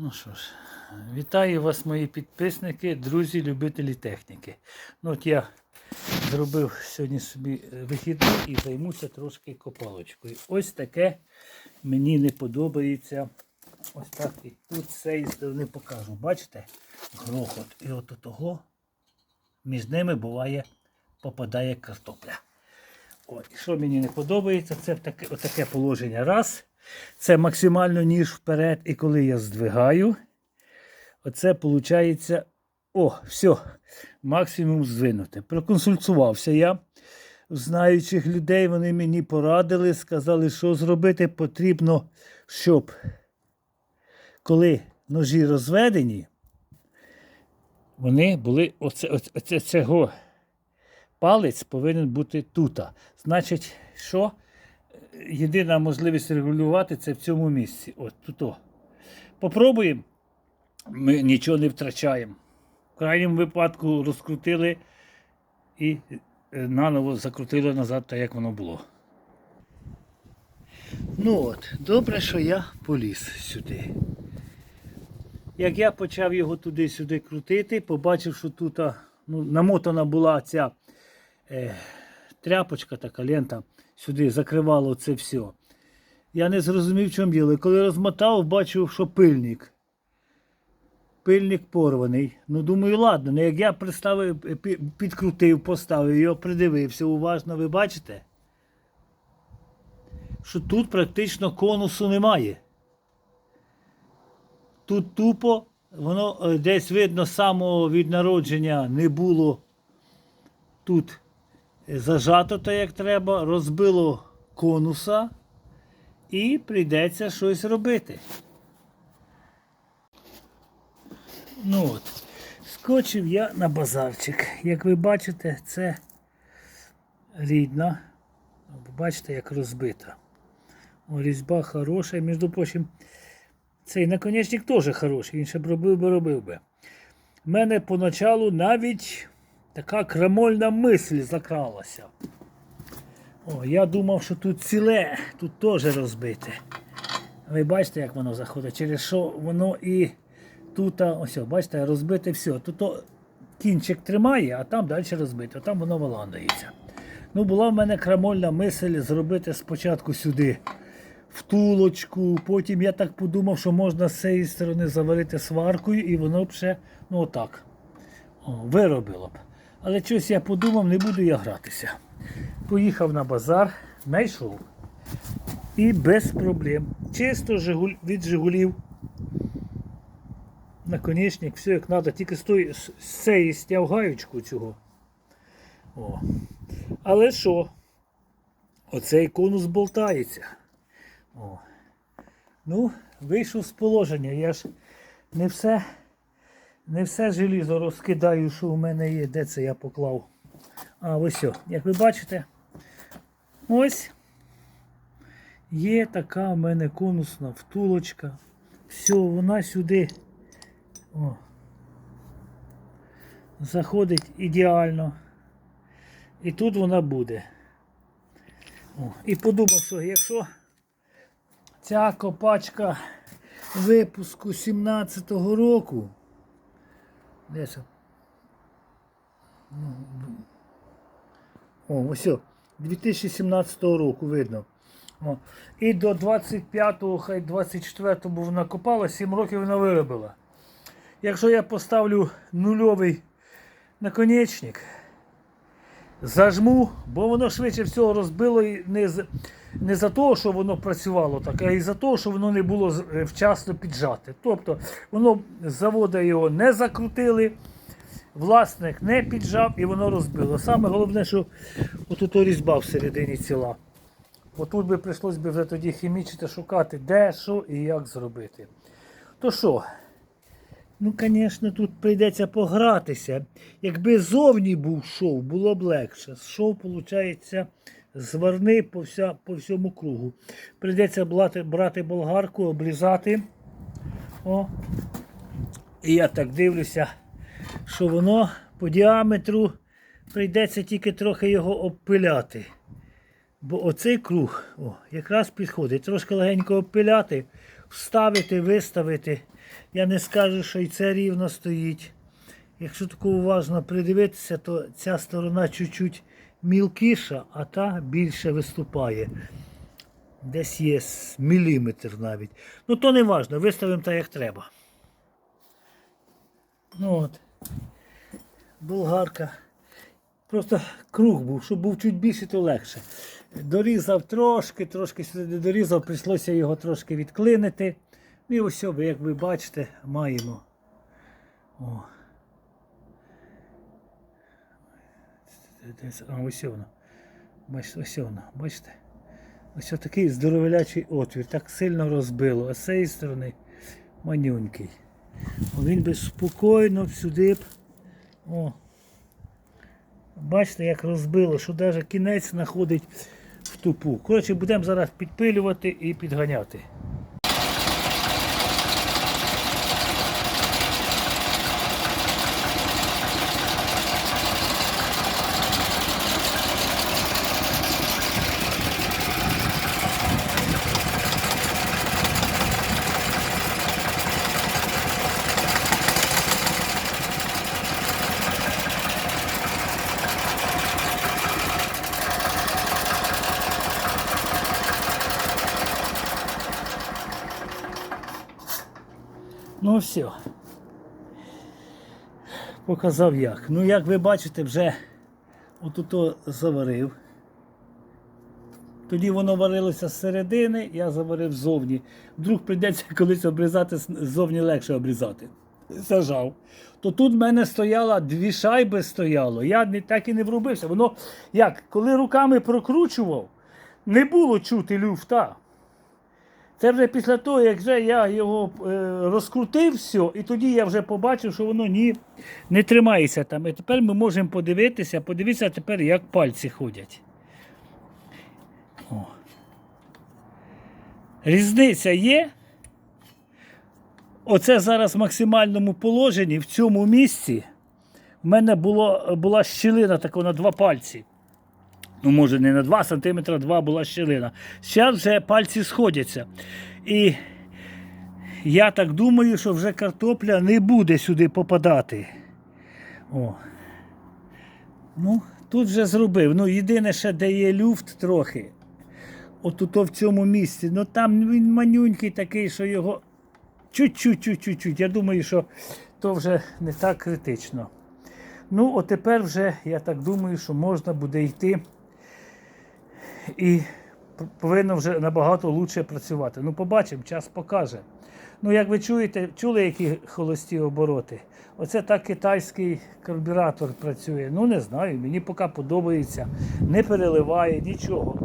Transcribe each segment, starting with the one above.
Ну що ж, вітаю вас, мої підписники, друзі, любителі техніки. Ну от я зробив сьогодні собі е, вихідний і займуся трошки копалочкою. Ось таке мені не подобається. Ось так і тут із сторони покажу. Бачите? Грохот. І от того між ними буває попадає картопля. І що мені не подобається, це таке, отаке положення. Раз. Це максимально ніж вперед. І коли я здвигаю, оце виходить. О, все, максимум здвинуте. Проконсультувався я знаючих людей, вони мені порадили, сказали, що зробити потрібно, щоб коли ножі розведені, вони були оце, оце, оце цього палець повинен бути тут. Значить, що? Єдина можливість регулювати це в цьому місці. От тут. Попробуємо. Ми нічого не втрачаємо. В крайньому випадку розкрутили і е, наново закрутили назад, так як воно було. Ну от, добре, що я поліз сюди. Як я почав його туди-сюди крутити, побачив, що тут ну, намотана була ця е, тряпочка, така лента, сюди закривало це все. Я не зрозумів, в чому діло. Коли розмотав, бачив, що пильник. Пильник порваний. Ну, думаю, ладно, ну як я приставив, е, підкрутив, поставив його, придивився уважно, ви бачите? Що тут практично конусу немає. Тут тупо, воно е, десь видно самого від народження не було тут зажато так, як треба, розбило конуса і прийдеться щось робити. Ну от, скочив я на базарчик. Як ви бачите, це рідна. Бачите, як розбита. О, різьба хороша. Між прочим, цей наконечник теж хороший, він ще б робив би робив би. У мене поначалу навіть така крамольна мисль закралася. О, я думав, що тут ціле, тут теж розбите. Ви бачите, як воно заходить, через що воно і тут, ось, бачите, розбите все. Тут о, кінчик тримає, а там далі розбите, там воно виландається. Ну, була в мене крамольна мисль зробити спочатку сюди втулочку, потім я так подумав, що можна з цієї сторони заварити сваркою і воно б ще, ну отак, о, виробило б. Але щось я подумав, не буду я гратися. Поїхав на базар, знайшов. І без проблем. Чисто від Жигулів. Наконечник, все як треба, тільки з тої з цієї стяггаючку цього. О. Але що? Оцей конус болтається. О. Ну, вийшов з положення. Я ж не все, не все желізо розкидаю, що у мене є, де це я поклав. А ось все. Як ви бачите, ось є така в мене конусна втулочка. Все, вона сюди о, заходить ідеально. І тут вона буде. О, і подумав, що якщо ця копачка випуску 17-го року. Де це? Ну, О, ось. 2017 року видно. О. І до 25-го, хай 24-го вона копала, 7 років вона виробила. Якщо я поставлю нульовий наконечник, зажму, бо воно швидше всього розбило і не, з- не за того, що воно працювало так, а й за того, що воно не було е, вчасно піджате. Тобто воно з заводу його не закрутили, власник не піджав і воно розбило. Саме головне, що отут різьба всередині ціла. Отут би прийшлось би вже тоді хімічити, шукати, де, що і як зробити. То що? Ну, звісно, тут прийдеться погратися. Якби зовні був шов, було б легше. Шов, виходить, зварний по, вся, по всьому кругу. Прийдеться брати, брати болгарку, обрізати. О. І я так дивлюся, що воно по діаметру прийдеться тільки трохи його обпиляти. Бо оцей круг о, якраз підходить. Трошки легенько обпиляти. Вставити, виставити. Я не скажу, що і це рівно стоїть. Якщо тако уважно придивитися, то ця сторона чуть-чуть мілкіша, а та більше виступає. Десь є міліметр навіть. Ну то не важно, виставимо так, як треба. Ну от. Болгарка. Просто круг був, щоб був чуть більше, то легше. Дорізав трошки, трошки сюди дорізав, прийшлося його трошки відклинити. Ну і ось, як ви бачите, маємо. О. А, ось воно. Бачите, ось воно, бачите? Ось такий здоровелячий отвір, так сильно розбило, а з цієї сторони манюнький. Він би спокійно сюди б. О. Бачите, як розбило, що навіть кінець знаходить в тупу. Коротше, будемо зараз підпилювати і підганяти. Ну все. Показав як. Ну, як ви бачите, вже отут заварив. Тоді воно варилося з середини, я заварив ззовні. Вдруг прийдеться колись обрізати, ззовні легше обрізати. Зажав. То тут в мене стояло дві шайби стояло. Я так і не врубився. Воно як, коли руками прокручував, не було чути люфта. Це вже після того, як вже я його е, розкрутив все, і тоді я вже побачив, що воно ні, не тримається там. І тепер ми можемо подивитися, подивитися тепер, як пальці ходять. О. Різниця є. Оце зараз в максимальному положенні, в цьому місці, в мене було, була щілина така на два пальці. Ну, може, не на 2 см, 2 була щілина. Зараз вже пальці сходяться. І я так думаю, що вже картопля не буде сюди попадати. О. Ну, тут вже зробив. Ну, єдине, ще де є люфт трохи. От в цьому місці. Ну там він манюнький такий, що його чуть-чуть, чуть-чуть, чуть. Я думаю, що то вже не так критично. Ну, от тепер вже, я так думаю, що можна буде йти і повинно вже набагато краще працювати. Ну, побачимо, час покаже. Ну, як ви чуєте, чули, які холості обороти? Оце так китайський карбюратор працює. Ну, не знаю, мені поки подобається, не переливає нічого.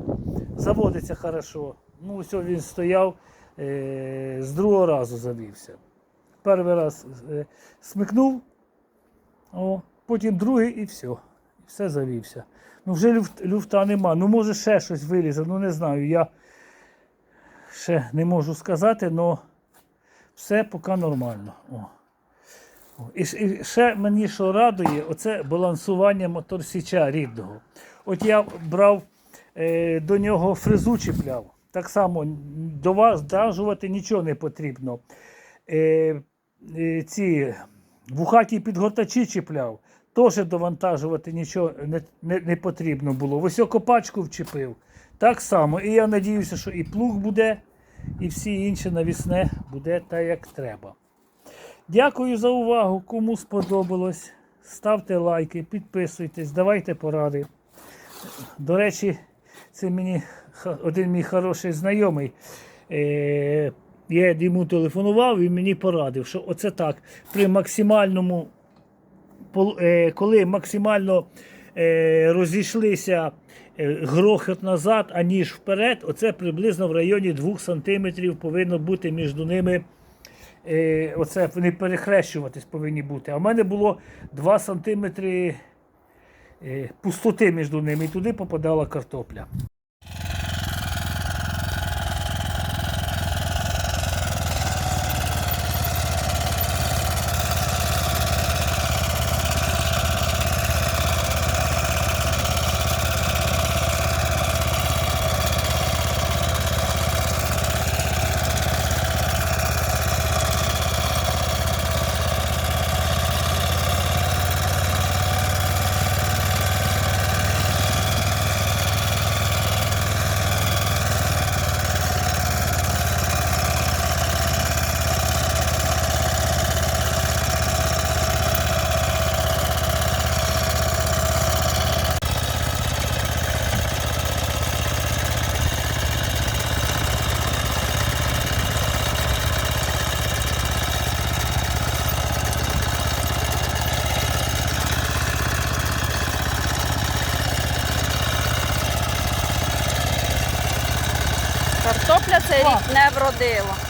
Заводиться хорошо. Ну, ось він стояв, е- з другого разу завівся. Перший раз е- смикнув, о, потім другий і все. Все завівся. Ну вже люфт, люфта нема. Ну може ще щось вилізе, ну не знаю. Я ще не можу сказати, але все поки нормально. О. О. І, і ще мені що радує, оце балансування моторсіча рідного. От я брав е, до нього фрезу чіпляв. Так само до вас дажувати нічого не потрібно. Е, е, ці вухаті підгортачі чіпляв. Теж довантажувати нічого не, не, не потрібно було. Ось копачку вчепив. Так само. І я надіюся, що і плуг буде, і всі інші навісне буде так, як треба. Дякую за увагу. Кому сподобалось. Ставте лайки, підписуйтесь, давайте поради. До речі, це мені один мій хороший знайомий. Е, я йому телефонував і мені порадив, що оце так. При максимальному коли максимально е, розійшлися е, грохот назад, аніж вперед, оце приблизно в районі 2 см повинно бути між ними. Е, оце вони перехрещуватись повинні бути. А в мене було 2 см е, пустоти між ними, і туди попадала картопля. Rodelo.